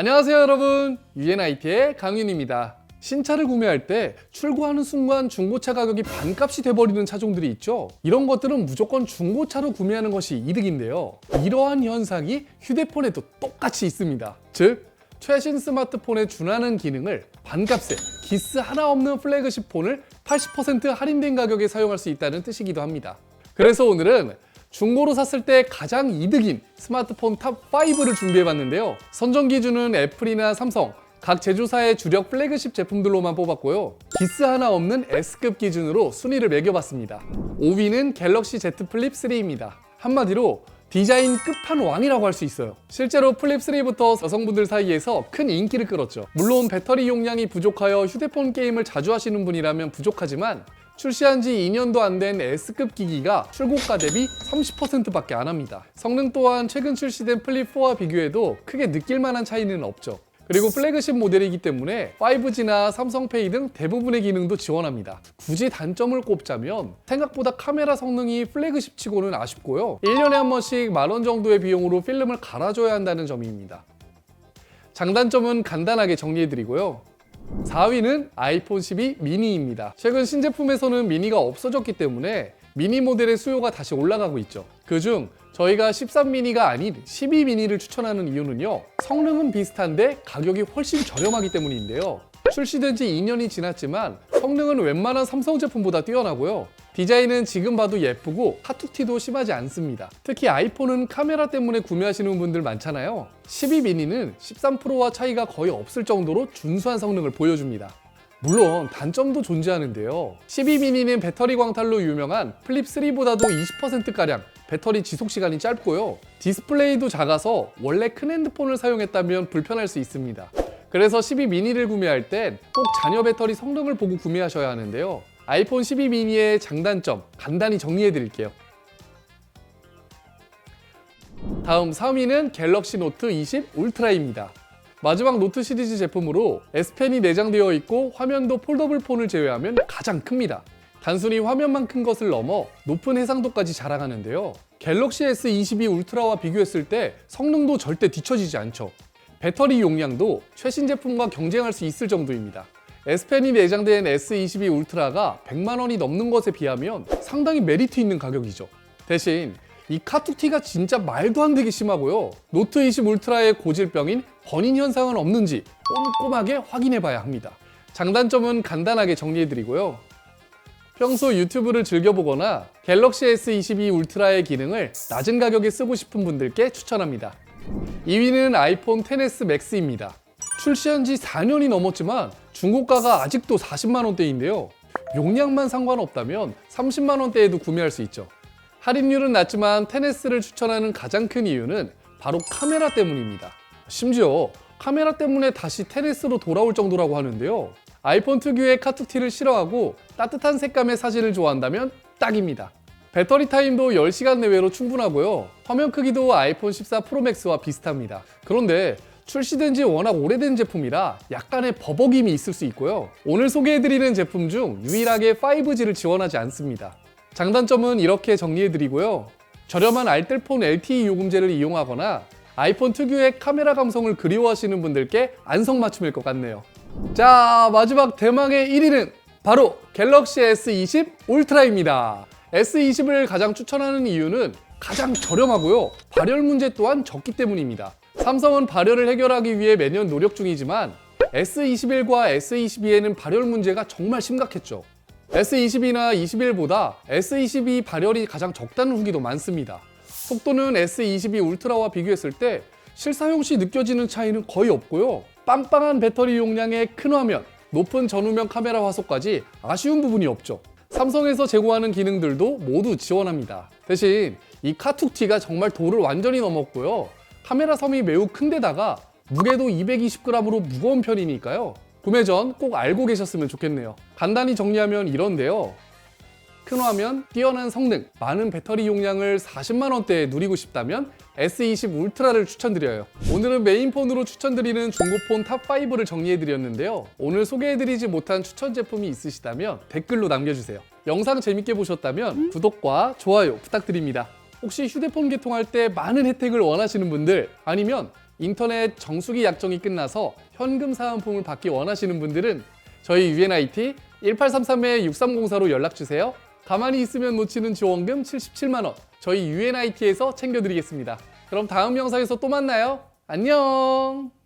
안녕하세요 여러분. UNIT의 강윤입니다. 신차를 구매할 때 출고하는 순간 중고차 가격이 반값이 돼버리는 차종들이 있죠. 이런 것들은 무조건 중고차로 구매하는 것이 이득인데요. 이러한 현상이 휴대폰에도 똑같이 있습니다. 즉 최신 스마트폰에 준하는 기능을 반값에 기스 하나 없는 플래그십 폰을 80% 할인된 가격에 사용할 수 있다는 뜻이기도 합니다. 그래서 오늘은 중고로 샀을 때 가장 이득인 스마트폰 탑 5를 준비해봤는데요. 선정 기준은 애플이나 삼성, 각 제조사의 주력 플래그십 제품들로만 뽑았고요. 기스 하나 없는 S급 기준으로 순위를 매겨봤습니다. 5위는 갤럭시 Z 플립 3입니다. 한마디로 디자인 끝판왕이라고 할 수 있어요. 실제로 플립 3부터 여성분들 사이에서 큰 인기를 끌었죠. 물론 배터리 용량이 부족하여 휴대폰 게임을 자주 하시는 분이라면 부족하지만 출시한 지 2년도 안 된 S급 기기가 출고가 대비 30%밖에 안 합니다. 성능 또한 최근 출시된 플립 4와 비교해도 크게 느낄 만한 차이는 없죠. 그리고 플래그십 모델이기 때문에 5G나 삼성페이 등 대부분의 기능도 지원합니다. 굳이 단점을 꼽자면 생각보다 카메라 성능이 플래그십 치고는 아쉽고요. 1년에 한 번씩 만 원 정도의 비용으로 필름을 갈아줘야 한다는 점입니다. 장단점은 간단하게 정리해드리고요. 4위는 아이폰 12 미니입니다. 최근 신제품에서는 미니가 없어졌기 때문에 미니 모델의 수요가 다시 올라가고 있죠. 그중 저희가 13 미니가 아닌 12 미니를 추천하는 이유는요. 성능은 비슷한데 가격이 훨씬 저렴하기 때문인데요. 출시된 지 2년이 지났지만 성능은 웬만한 삼성 제품보다 뛰어나고요. 디자인은 지금 봐도 예쁘고 카툭티도 심하지 않습니다. 특히 아이폰은 카메라 때문에 구매하시는 분들 많잖아요. 12 미니는 13 프로와 차이가 거의 없을 정도로 준수한 성능을 보여줍니다. 물론 단점도 존재하는데요. 12 미니는 배터리 광탈로 유명한 플립 3보다도 20%가량 배터리 지속 시간이 짧고요. 디스플레이도 작아서 원래 큰 핸드폰을 사용했다면 불편할 수 있습니다. 그래서 12 미니를 구매할 땐꼭 자녀 배터리 성능을 보고 구매하셔야 하는데요. 아이폰 12 미니의 장단점 간단히 정리해 드릴게요. 다음 3위는 갤럭시 노트 20 울트라입니다. 마지막 노트 시리즈 제품으로 S펜이 내장되어 있고 화면도 폴더블 폰을 제외하면 가장 큽니다. 단순히 화면만 큰 것을 넘어 높은 해상도까지 자랑하는데요. 갤럭시 S22 울트라와 비교했을 때 성능도 절대 뒤처지지 않죠. 배터리 용량도 최신 제품과 경쟁할 수 있을 정도입니다. S펜이 내장된 S22 울트라가 100만 원이 넘는 것에 비하면 상당히 메리트 있는 가격이죠. 대신 이 카툭티가 진짜 말도 안 되게 심하고요. 노트 20 울트라의 고질병인 번인 현상은 없는지 꼼꼼하게 확인해 봐야 합니다. 장단점은 간단하게 정리해 드리고요. 평소 유튜브를 즐겨보거나 갤럭시 S22 울트라의 기능을 낮은 가격에 쓰고 싶은 분들께 추천합니다. 2위는 아이폰 XS 맥스입니다. 출시한 지 4년이 넘었지만 중고가가 아직도 40만 원대인데요. 용량만 상관없다면 30만 원대에도 구매할 수 있죠. 할인율은 낮지만 테네스를 추천하는 가장 큰 이유는 바로 카메라 때문입니다. 심지어 카메라 때문에 다시 테네스로 돌아올 정도라고 하는데요. 아이폰 특유의 카툭티를 싫어하고 따뜻한 색감의 사진을 좋아한다면 딱입니다. 배터리 타임도 10시간 내외로 충분하고요. 화면 크기도 아이폰 14 프로맥스와 비슷합니다. 그런데 출시된 지 워낙 오래된 제품이라 약간의 버벅임이 있을 수 있고요. 오늘 소개해드리는 제품 중 유일하게 5G를 지원하지 않습니다. 장단점은 이렇게 정리해드리고요. 저렴한 알뜰폰 LTE 요금제를 이용하거나 아이폰 특유의 카메라 감성을 그리워하시는 분들께 안성맞춤일 것 같네요. 자, 마지막 대망의 1위는 바로 갤럭시 S20 울트라입니다. S20을 가장 추천하는 이유는 가장 저렴하고요. 발열 문제 또한 적기 때문입니다. 삼성은 발열을 해결하기 위해 매년 노력 중이지만 S21과 S22에는 발열 문제가 정말 심각했죠. S22나 21보다 S22 발열이 가장 적다는 후기도 많습니다. 속도는 S22 울트라와 비교했을 때 실사용 시 느껴지는 차이는 거의 없고요. 빵빵한 배터리 용량의 큰 화면, 높은 전후면 카메라 화소까지 아쉬운 부분이 없죠. 삼성에서 제공하는 기능들도 모두 지원합니다. 대신 이 카툭티가 정말 도를 완전히 넘었고요. 카메라 섬이 매우 큰데다가 무게도 220g으로 무거운 편이니까요. 구매 전 꼭 알고 계셨으면 좋겠네요. 간단히 정리하면 이런데요. 큰 화면, 뛰어난 성능, 많은 배터리 용량을 40만 원대에 누리고 싶다면 S20 울트라를 추천드려요. 오늘은 메인폰으로 추천드리는 중고폰 탑5를 정리해드렸는데요. 오늘 소개해드리지 못한 추천 제품이 있으시다면 댓글로 남겨주세요. 영상 재밌게 보셨다면 구독과 좋아요 부탁드립니다. 혹시 휴대폰 개통할 때 많은 혜택을 원하시는 분들 아니면 인터넷 정수기 약정이 끝나서 현금 사은품을 받기 원하시는 분들은 저희 UNIT 1833-6304로 연락 주세요. 가만히 있으면 놓치는 지원금 77만 원 저희 UNIT에서 챙겨드리겠습니다. 그럼 다음 영상에서 또 만나요. 안녕.